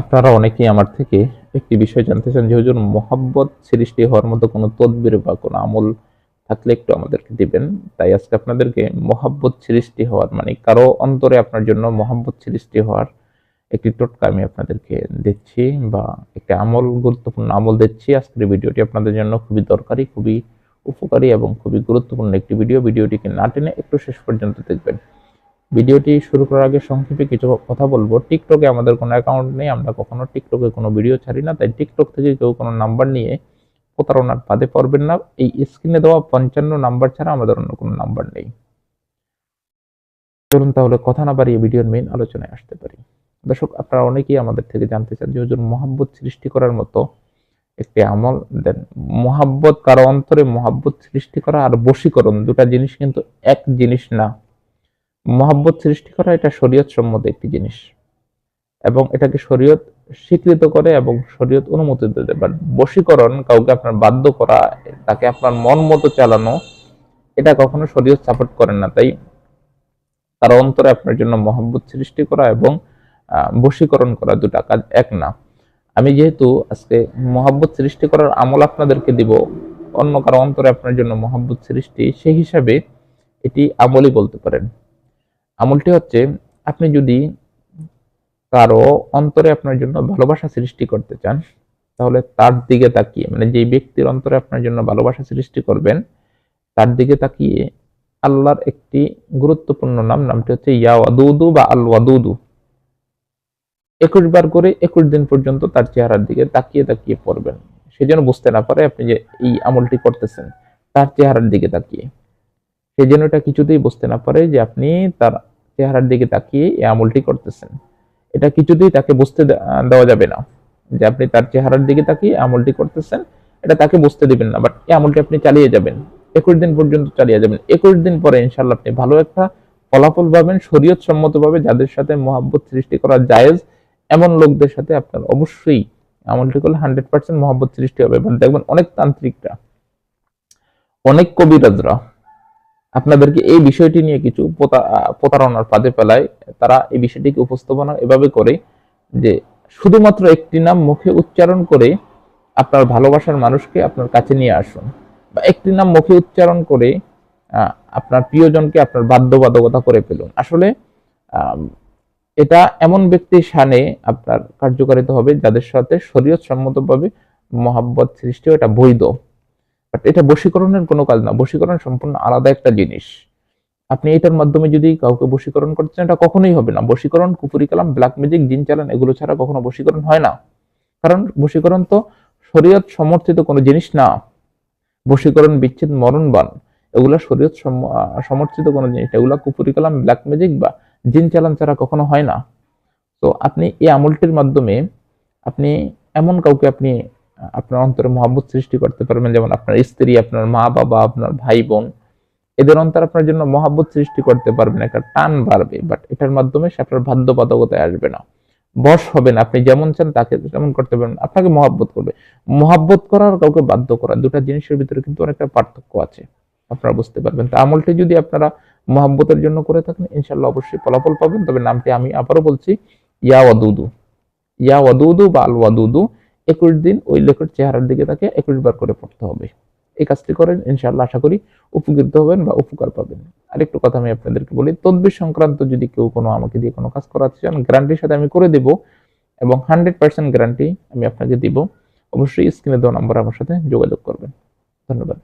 আপনারা অনেকেই আমার থেকে একটি বিষয় জানতে চান যে, হুজুর, মোহাব্বত সৃষ্টি হওয়ার মতো কোনো তদবির বা কোনো আমল থাকলে একটু আমাদেরকে দিবেন। তাই আজকে আপনাদেরকে মোহাব্বত সৃষ্টি হওয়ার মানে কারও অন্তরে আপনার জন্য মোহাব্বত সৃষ্টি হওয়ার একটি টোটকা আমি আপনাদেরকে দিচ্ছি বা একটি আমল, গুরুত্বপূর্ণ আমল দিচ্ছি। আজকের ভিডিওটি আপনাদের জন্য খুবই দরকারি, খুবই উপকারী এবং খুবই গুরুত্বপূর্ণ একটি ভিডিও। ভিডিওটিকে না টেনে একটু শেষ পর্যন্ত দেখবেন। ভিডিওটি শুরু করার আগে সংক্ষেপে কিছু কথা বলব। টিকটকে আমাদের কোনো অ্যাকাউন্ট নেই, আমরা কখনো টিকটকে কোনো ভিডিও ছাড়ি না, তাই টিকটক থেকে কেউ কোনো নাম্বার নিয়ে প্রতারণার ফাঁদে পড়বেন না। এই স্ক্রিনে দেওয়া পঞ্চান্ন নাম্বার ছাড়া আমাদের অন্য কোনো নাম্বার নেই। চলুন তাহলে কথা না বাড়িয়ে ভিডিওর মেইন আলোচনায় আসতে পারি। দর্শক, আপনারা অনেকেই আমাদের থেকে জানতে চান যে হুজুর মোহাব্বত সৃষ্টি করার মতো একটি আমল দেন। মোহাব্বত কারও অন্তরে মোহাব্বত সৃষ্টি করা আর বশীকরণ দুটা জিনিস কিন্তু এক জিনিস না। মহাব্বত সৃষ্টি করা এটা শরীয়ত সম্মত একটি জিনিস। এবং এটাকে শরীয়ত স্বীকৃত করে এবং শরীয়ত অনুমতি দিতে বাট বশীকরণ, কাউকে আপনার বাধ্য করা, তাকে আপনার মন মতো চালানো, এটা কখনো শরীয়ত সাপোর্ট করেন না। তাই তার অন্তরে আপনার জন্য মহব্বত সৃষ্টি করা এবং বশীকরণ করা দুটা কাজ এক না। আমি যেহেতু আজকে মহাব্বত সৃষ্টি করার আমল আপনাদেরকে দিব, অন্য কারও অন্তরে আপনার জন্য মহাব্বত সৃষ্টি, সেই হিসাবে এটি আমলই বলতে পারেন। আমলটি হচ্ছে, আপনি যদি কারও অন্তরে আপনার জন্য ভালোবাসা সৃষ্টি করতে চান, তাহলে তার দিকে তাকিয়ে মানে যে ব্যক্তির অন্তরে আপনার জন্য ভালোবাসা সৃষ্টি করবেন, তার দিকে তাকিয়ে আল্লাহর একটি গুরুত্বপূর্ণ নাম, নামটি হচ্ছে ইয়া ওয়াদুদু বা আল ওয়াদুদু। একুশ বার করে একুশ দিন পর্যন্ত তার চেহারার দিকে তাকিয়ে তাকিয়ে পড়বেন। সে যেন বুঝতে না পারে আপনি যে এই আমলটি করতেছেন, তার চেহারার দিকে তাকিয়ে। সে যেন এটা কিছুতেই বুঝতে না পারে যে আপনি তার চেহারার দিকে তাকিয়ে এই আমলটি করতেছেন। এটা কিছুতেই তাকে বুঝতে দেওয়া যাবে না যে আপনি তার চেহারার দিকে তাকিয়ে আমলটি করতেছেন। এটা তাকে বুঝতে দিবেন না, বাট এই আমলটি আপনি চালিয়ে যাবেন। একুশ দিন পর্যন্ত চালিয়ে যাবেন। একুশ দিন পরে ইনশাল্লাহ আপনি ভালো একটা ফলাফল পাবেন শরীয়ত সম্মতভাবে যাদের সাথে মহাব্বত সৃষ্টি করা জায়েজ, এমন লোকদের সাথে আপনার অবশ্যই আমলটি করলে হান্ড্রেড পার্সেন্ট মহাব্বত সৃষ্টি হবে। বাট দেখবেন অনেক তান্ত্রিকরা, অনেক কবিরাজরা আপনাদেরকে এই বিষয়টি নিয়ে কিছু প্রতারণার ফাঁদে ফেলায় তারা এই বিষয়টিকে উপস্থাপনা এভাবে করে যে শুধুমাত্র একটি নাম মুখে উচ্চারণ করে আপনার ভালোবাসার মানুষকে আপনার কাছে নিয়ে আসুন বা একটি নাম মুখে উচ্চারণ করে আপনার প্রিয়জনকে আপনার বাধ্যবাধকতা করে ফেলুন। আসলে এটা এমন ব্যক্তির সানে আপনার কার্যকারিতা হবে যাদের সাথে শরীয়ত সম্মতভাবে মহাব্বত সৃষ্টি এটা বৈধ। বাট এটা বশীকরণের কোনো কাজ না। বশীকরণ সম্পূর্ণ আলাদা একটা জিনিস। আপনি এটার মাধ্যমে যদি কাউকে বশীকরণ করতে চান, এটা কখনোই হবে না। বশীকরণ কুপুরি কালাম, ব্ল্যাক ম্যাজিক, জিন চালান এগুলো ছাড়া কখনো বশীকরণ হয় না। কারণ বশীকরণ তো শরীয়ত সমর্থিত কোনো জিনিস না। বশীকরণ, বিচ্ছেদ, মরণবান, এগুলা শরীয়ত সম- সমর্থিত কোনো জিনিস। এগুলা কুপুরি কালাম, ব্ল্যাক ম্যাজিক বা জিন চালান ছাড়া কখনো হয় না। তো আপনি এই আমলটির মাধ্যমে আপনি এমন কাউকে আপনি আপনার অন্তরে মহাব্বত সৃষ্টি করতে পারবেন, যেমন আপনার স্ত্রী, আপনার মা বাবা, আপনার ভাই বোন এদের অন্তর আপনার জন্য মহাব্বত সৃষ্টি করতে পারবেন, একটা টান বাড়বে বাট এটার মাধ্যমে সে আপনার বাধ্যবাধকতায় আসবে না। বশ হবে না আপনি যেমন চান তাকে তেমন করতে পারবেন, আপনাকে মহাব্বত করবে। মহাব্বত করা আর কাউকে বাধ্য করা, দুটা জিনিসের ভিতরে কিন্তু অনেকটা পার্থক্য আছে, আপনারা বুঝতে পারবেন। তা আমলটি যদি আপনারা মহাব্বতের জন্য করে থাকেন ইনশাল্লাহ অবশ্যই ফলাফল পাবেন। তবে নামটি আমি আবারও বলছি ইয়া ওয়াদুদু ইয়া ওয়াদুদু বা আল ওয়াদুদু একুশ দিন ওই লেখকের চেহারার দিকে তাকে একুশ বার করে পড়তে হবে। এই কাজটি করেন ইনশাল্লাহ আশা করি উপকৃত হবেন বা উপকার পাবেন। আরেকটু কথা আমি আপনাদেরকে বলি, তদবির সংক্রান্ত যদি কেউ কোনো আমাকে দিয়ে কোনো কাজ করাতে চান, গ্যারান্টির সাথে আমি করে দেব এবং হান্ড্রেড পার্সেন্ট গ্যারান্টি আমি আপনাকে দিব। অবশ্যই স্ক্রিনে দেওয়া নাম্বার আমার সাথে যোগাযোগ করবেন। ধন্যবাদ।